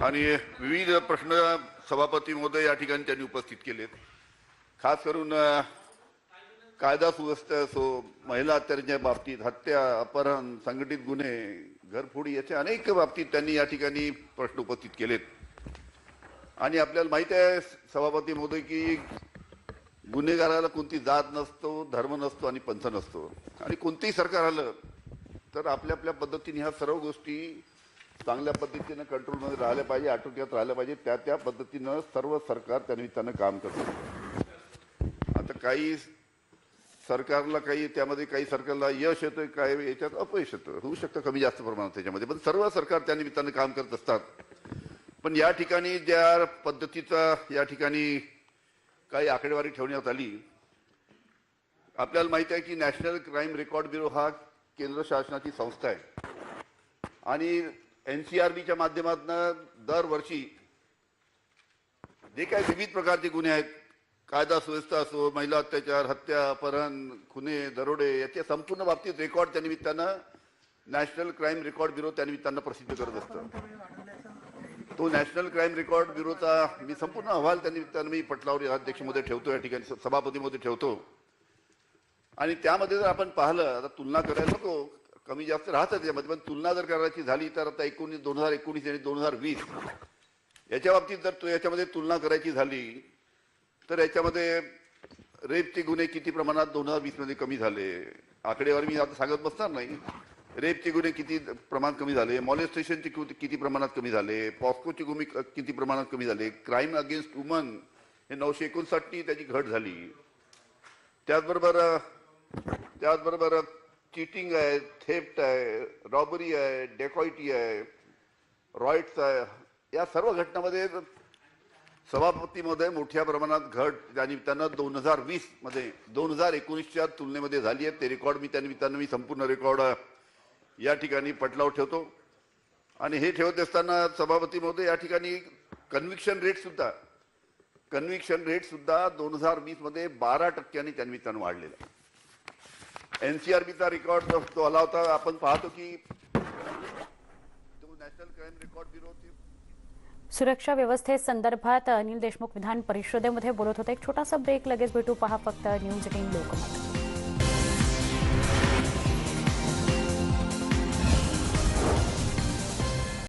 आणि विविध प्रश्न सभापती महोदय या ठिकाणी त्यांनी उपस्थित केलेत. खास करून कायदा सुव्यवस्था असो महिला अत्याचाराच्या बाबतीत हत्या अपहरण संघटित गुन्हे घरफोडी याच्या अनेक बाबतीत त्यांनी या ठिकाणी प्रश्न उपस्थित केलेत. आणि आपल्याला माहिती आहे सभापती महोदय की गुन्हेगाराला कोणती जात नसतो धर्म नसतो आणि पंथ नसतो. आणि कोणतेही सरकार आलं तर आपल्या आपल्या पद्धतीने ह्या सर्व गोष्टी चांगल्या पद्धतीनं कंट्रोलमध्ये राहिल्या पाहिजे आटोक्यात राहिल्या पाहिजे त्या त्या पद्धतीनं सर्व सरकार त्या निमित्तानं काम करतं. आता काही सरकारला काही त्यामध्ये काही सरकारला यश येतं काय याच्यात अपयश येतं. होऊ शकतं कमी जास्त प्रमाणात त्याच्यामध्ये पण सर्व सरकार त्या निमित्तानं काम करत असतात. पण या ठिकाणी ज्या पद्धतीचा या ठिकाणी काही आकडेवारी ठेवण्यात आली आपल्याला माहिती आहे की नॅशनल क्राईम रेकॉर्ड ब्युरो हा केंद्र शासनाची संस्था आहे. आणि एन सी आर बीच्या माध्यमातून दरवर्षी जे काही विविध प्रकारचे गुन्हे आहेत कायदा सुव्यवस्था असो महिला अत्याचार हत्या अपहरण खुने दरोडे याच्या संपूर्ण बाबतीत रेकॉर्ड त्या निमित्तानं नॅशनल क्राईम रेकॉर्ड ब्युरो त्या निमित्तानं प्रसिद्ध करत असतं. तो नॅशनल क्राईम रेकॉर्ड ब्युरोचा मी संपूर्ण अहवाल त्या निमित्तानं मी पटलावर अध्यक्षमध्ये ठेवतो या ठिकाणी सभापतीमध्ये ठेवतो. आणि त्यामध्ये जर आपण पाहिलं आता तुलना करायला नको कमी जास्त राहतं त्याच्यामध्ये पण तुलना जर करायची झाली तर आता एकोणीस दोन हजार एकोणीस आणि दोन हजार वीस याच्या बाबतीत जर याच्यामध्ये तुलना करायची झाली तर याच्यामध्ये रेपचे गुन्हे किती प्रमाणात दोन हजार वीसमध्ये कमी झाले? आकडेवारी मी आता सांगत बसणार नाही. रेपचे गुन्हे किती प्रमाणात कमी झाले? मॉलेस्टेशनचे किती किती प्रमाणात कमी झाले? पॉस्कोचे गुन्हे किती प्रमाणात कमी झाले? क्राईम अगेन्स्ट वुमन हे नऊशे एकोणसाठनी त्याची घट झाली. त्याचबरोबर त्याचबरोबर चिटिंग आहे थेफ्ट आहे रॉबरी आहे डेकॉइटी आहे रॉइट्स आहे या सर्व घटनामध्ये सभापतीमध्ये मोठ्या प्रमाणात घट त्या निमित्तानं दोन हजार वीसमध्ये दोन हजार एकोणीसच्या तुलनेमध्ये झाली आहे. ते रेकॉर्ड मी त्या निमित्तानं मी संपूर्ण रेकॉर्ड या ठिकाणी पटलाव ठेवतो. आणि हे ठेवत असताना सभापती महोदय या ठिकाणी कन्व्हिक्शन रेट सुद्धा कन्व्हिक्शन रेट सुद्धा दोन हजार वीसमध्ये बारा टक्क्यांनी त्या निमित्तानं वाढलेला एनसीआरबीचा रेकॉर्ड जो आला होता आपण पाहतो की नॅशनल क्राईम रेकॉर्ड ब्युरोचे सुरक्षा व्यवस्थेसंदर्भात अनिल देशमुख विधान परिषदेमध्ये बोलत होते. एक छोटासा ब्रेक लगेच भेटू. पहा फक्त न्यूज एटीन लोकमत.